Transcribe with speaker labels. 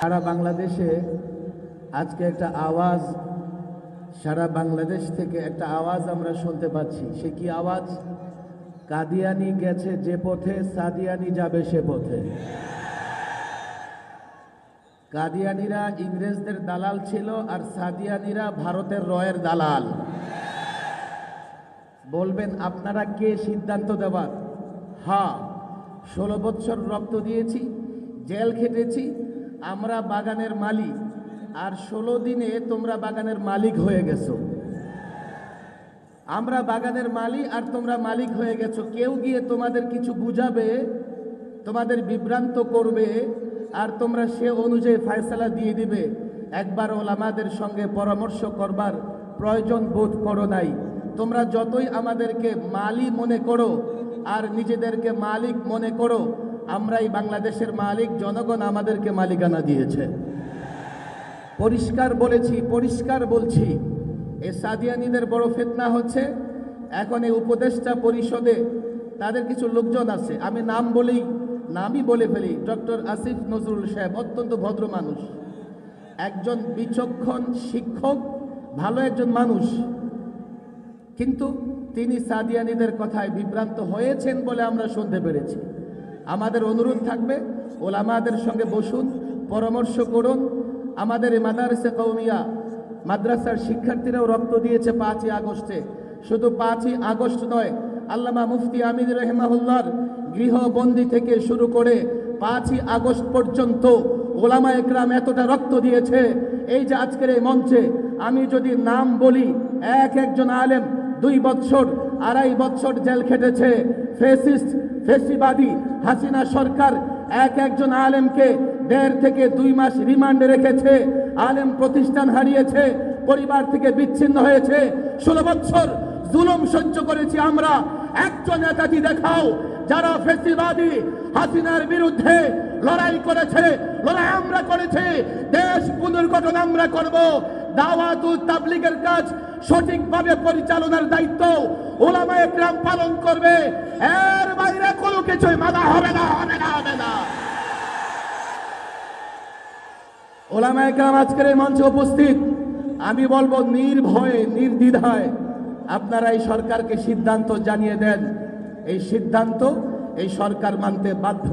Speaker 1: সারা বাংলাদেশে আজকে একটা আওয়াজ, সারা বাংলাদেশ থেকে একটা আওয়াজ আমরা শুনতে পাচ্ছি। সে কি আওয়াজ? কাদিয়ানি গেছে যে পথে, সাদিয়ানি যাবে সে পথে। কাদিয়ানিরা ইংরেজদের দালাল ছিল আর সাদিয়ানিরা ভারতের রয়ের দালাল। বলবেন, আপনারা কে সিদ্ধান্ত দেওয়ার? হ্যাঁ ষোলো বছর রক্ত দিয়েছি, জেল খেটেছি আমরা বাগানের মালিক, আর ষোলো দিনে তোমরা বাগানের মালিক হয়ে গেছো। আমরা বাগানের মালিক আর তোমরা মালিক হয়ে গেছো। কেউ গিয়ে তোমাদের কিছু বুঝাবে, তোমাদের বিভ্রান্ত করবে, আর তোমরা সে অনুযায়ী ফয়সালা দিয়ে দিবে। একবার ওলামাদের সঙ্গে পরামর্শ করবার প্রয়োজন বোধ করো নাই। তোমরা যতই আমাদেরকে মালি মনে করো, আর নিজেদেরকে মালিক মনে করো আমরাই বাংলাদেশের মালিক, জনগণ আমাদেরকে মালিকানা দিয়েছে। পরিষ্কার বলেছি, পরিষ্কার বলছি, এ সাদিয়ানিদের বড় ফেতনা হচ্ছে, এখন এই উপদেষ্টা পরিষদে তাদের কিছু লোকজন আছে। আমি নাম বলেই, নামই বলে ফেলি, ডক্টর আসিফ নজরুল সাহেব, অত্যন্ত ভদ্র মানুষ। একজন বিচক্ষণ শিক্ষক, ভালো একজন মানুষ। কিন্তু তিনি সাদিয়ানিদের কথায় বিভ্রান্ত হয়েছেন বলে আমরা শুনতে পেরেছি। আমাদের অনুরোধ থাকবে, ওলামাদের সঙ্গে বসুন, পরামর্শ করুন। আমাদের এই মাদারসে কৌমিয়া মাদ্রাসার শিক্ষার্থীরাও রক্ত দিয়েছে পাঁচই আগস্টে। শুধু পাঁচই আগস্ট নয়, আল্লামা মুফতি আমিদ রহমাহুল্লার গৃহবন্দী থেকে শুরু করে পাঁচই আগস্ট পর্যন্ত ওলামা একরাম এতটা রক্ত দিয়েছে। এই যে আজকের এই মঞ্চে আমি যদি নাম বলি, এক একজন আলেম দুই বৎসর, আড়াই বৎসর জেল খেটেছে, ফেসিস্ট ফেসিবাদী হাসিনা সরকার এক একজন আলেমকে দেড় থেকে দুই মাস রিমান্ডে রেখেছে, আলেম প্রতিষ্ঠান হারিয়েছে, পরিবার থেকে বিচ্ছিন্ন হয়েছে। ষোলো বৎসর জুলুম সহ্য করেছি আমরা। একজন একাকি দেখাও, যারা ফেসিবাদী হাসিনার বিরুদ্ধে লড়াই করেছে, লড়াই আমরা করেছি, দেশ পুনর্গঠন আমরা করব। দাওয়াত ও তাবলিগের কাজ সঠিকভাবে পরিচালনার দায়িত্ব। ওলামা একরাম পালন করবে। এর বাইরে কোনো কিছুই মানা হবে না হবে না হবে না। ওলামা একরাম আজকের এই মঞ্চে উপস্থিত। আমি বলব নির্ভয়ে, নির্দ্বিধায় আপনারা এই সরকারকে সিদ্ধান্ত জানিয়ে দেন। এই সিদ্ধান্ত এই সরকার মানতে বাধ্য।